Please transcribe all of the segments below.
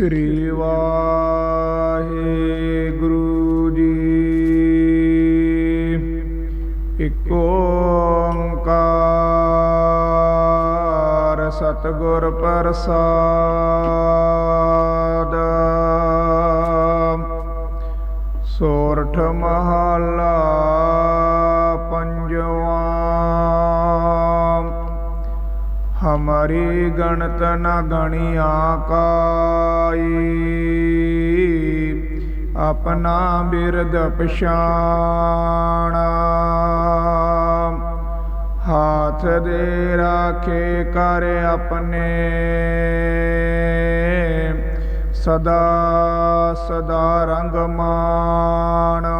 ਸ੍ਰੀ ਵਾਹਿਗੁਰੂ ਜੀ। ਇੱਕ ਓੰਕਾਰ ਸਤਿਗੁਰ ਪ੍ਰਸਾਦ। ਸੋਰਠ ਮਹਾ ਹਮਾਰੀ ਗਣਤ ਨ ਗਣਿਆ ਕਾਈ ਆਪਣਾ ਬਿਰਦ ਪਛਾਣਾ। ਹਾਥ ਦੇ ਰਾਖੇ ਕਰ ਆਪਣੇ। ਸਦਾ ਸਦਾ ਰੰਗ ਮਾਣਾ।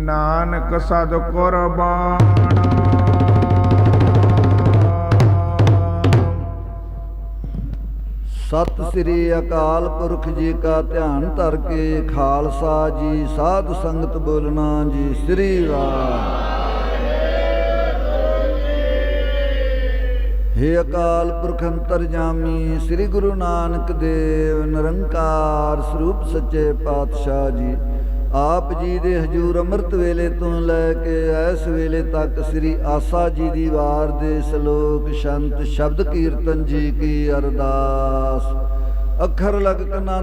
ਨਾਨਕ ਸਦ ਕੁਰਬਾਨਾ। ਸਤਿ ਸ੍ਰੀ ਅਕਾਲ ਪੁਰਖ ਜੀ ਕਾ ਧਿਆਨ ਧਰ ਕੇ ਖਾਲਸਾ ਜੀ, ਸਾਧ ਸੰਗਤ ਬੋਲਣਾ ਜੀ, ਸ੍ਰੀ ਵਾਹਿ ਹੇ ਅਕਾਲ ਪੁਰਖ ਅੰਤਰਜਾਮੀ, ਸ੍ਰੀ ਗੁਰੂ ਨਾਨਕ ਦੇਵ, ਨਿਰੰਕਾਰ ਸਰੂਪ ਸੱਚੇ ਪਾਤਸ਼ਾਹ ਜੀ ਆਪ ਜੀ ਦੇ ਹਜੂਰ ਅੰਮ੍ਰਿਤ ਵੇਲੇ ਤੋਂ ਲੈ ਕੇ ਇਸ ਵੇਲੇ ਤੱਕ ਸ੍ਰੀ ਆਸਾ ਜੀ ਦੀ ਵਾਰ ਦੇ ਸ਼ਲੋਕ ਸ਼ੰਤ ਸ਼ਬਦ ਕੀਰਤਨ ਜੀ ਕੀ ਅਰਦਾਸ। ਅੱਖਰ ਲਗ ਕਨਾ